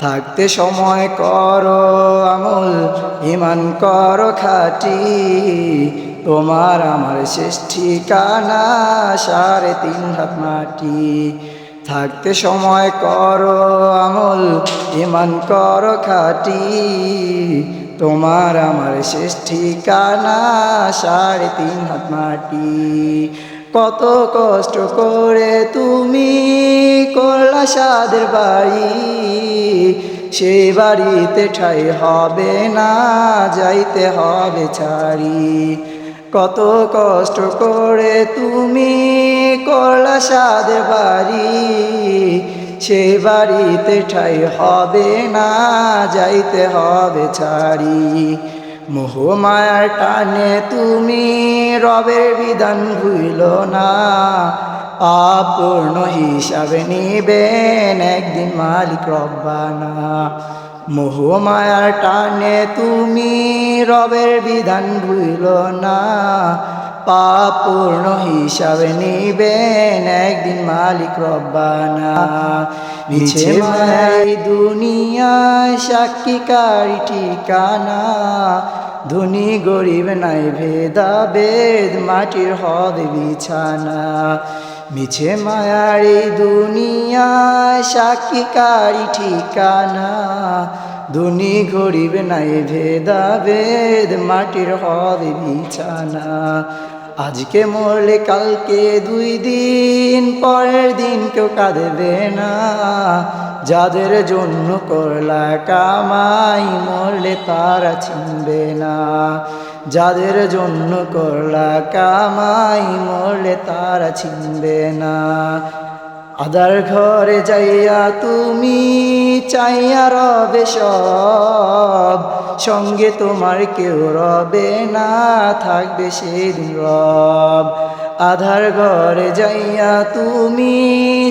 থাকতে সময় করো, আমল ইমান করো খাটি। তোমার আমার শেষ ঠিকানা সাড়ে তিন হাত মাটি। থাকতে সময় করো, আমল ইমান করো খাটি। তোমার আমার শেষ ঠিকানা সাড়ে তিন হাত মাটি। কত কষ্ট করে তুমি করলা সাদের বাড়ি। সেই বাড়িতে ঠাই হবে না, যাইতে হবে ছাড়ি। কত কষ্ট করে তুমি করলা সাদের বাড়ি সেই বাড়িতে ঠাই হবে না, যাইতে হবে ছাড়ি। মোহমায়ার টানে তুমি রবের বিধান ভুইল না আপূর্ণ হিসাবে নিবেন একদিন মালিক রব্বানা। মোহমায়ার টানে তুমি রবের বিধান ভুইল না। পাপূর্ণ হিসাবে নিবেন একদিন মালিক রব্বানা। মিছে মায়াই দুনিয়ায় সাক্ষীকারী ঠিকানা। ধনী গরিব নাই ভেদা বেদ মাটির হবে বিছানা। মিছে মায়ারি দুনিয়া সাকি সাক্ষীকারী ঠিকানা। দুনি গরিব নাই ভেদা বেদ মাটির হবে বিছানা। আজকে মরলে কালকে দুই দিন, পরের দিন কেউ কাঁদবে না। যাদের জন্য করলা কামাই মরলে তারা চিনবে না। যাদের জন্য করলা কামাই মরলে তারা চিনবে না। আদার ঘরে যাইয়া তুমি চাইয়া রবে সব, সঙ্গে তোমার কেউ রবে না, থাকবে সেদিন রব। আধার ঘরে যাইয়া তুমি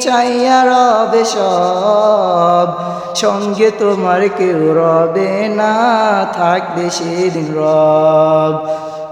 চাইয়া রবে সব। সঙ্গে তোমার কেউ রবে না, থাকবে সেদিন রব।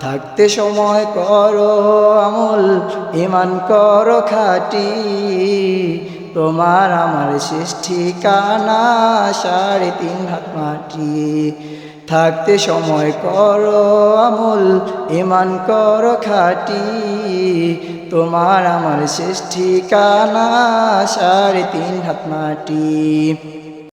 থাকতে সময় করো আমল ইমান করো খাটি। তোমার আমার শেষ ঠিকানা, সাড়ে তিন হাত মাটি। থাকতে সময় করো আমল ইমান করো খাটি। তোমার আমার শেষ ঠিকানা, সাড়ে তিন হাত মাটি।